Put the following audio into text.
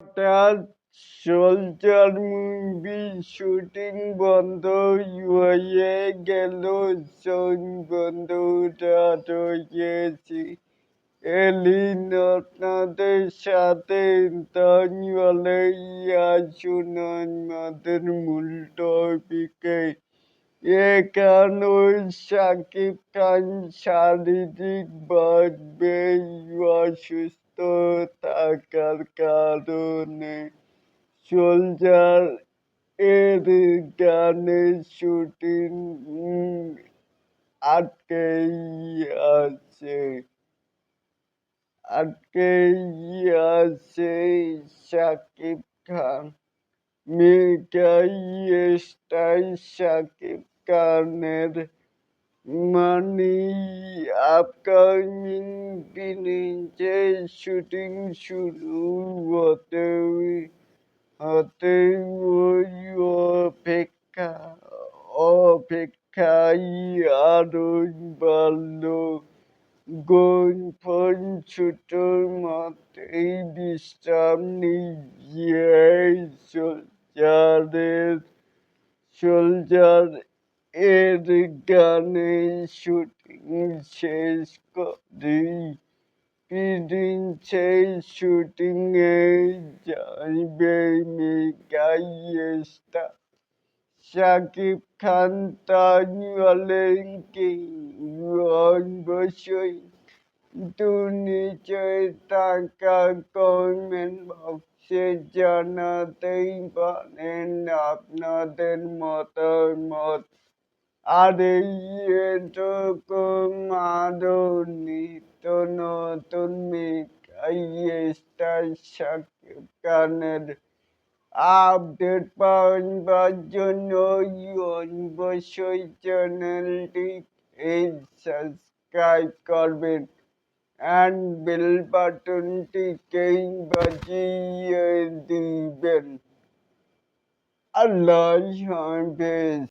হঠাৎ soldier movie shooting বন্ধ হয়ে গেল। সং বন্ধ রাত হয়েছে এলিন, আপনাদের সাথে তাহলে আসুন। আমাদের মূল টপিকে এখানে সাকিব খান শারীরিকভাবে অসুস্থ থাকার কারণে সোলজার এর গানের শুটিং আটকেই আছে। আটকেই আছে সাকিব খান। মেটাই স্টাই সাকিব খানের মানে। আপকামিং দিনে যে শুটিং শুরু হতে হতে ওই অপেক্ষা অপেক্ষায় আরও বাড়লো। গনফন ছোটোর মতেই বিশ্রাম নিয়ে সোলজারের সোলজার এর গানে শুটিং শেষ করে প্রিন্সের শুটিং এ যাইবে মেগাই স্টার শাকিব খান তাজওয়ালের কি অবশ্যই নিচে টাকা কমেন্ট বক্সে জানাতেই পারেন আপনাদের মতামত। আর এই আরও নিত্য নতুন স্টার আপডেট পাওয়ার জন্য অবশ্যই চ্যানেলটি সাবস্ক্রাইব করবেন। অ্যান্ড বেল বাটনটিকেই বাজিয়ে দিবেন আল্লাহ হাফেজ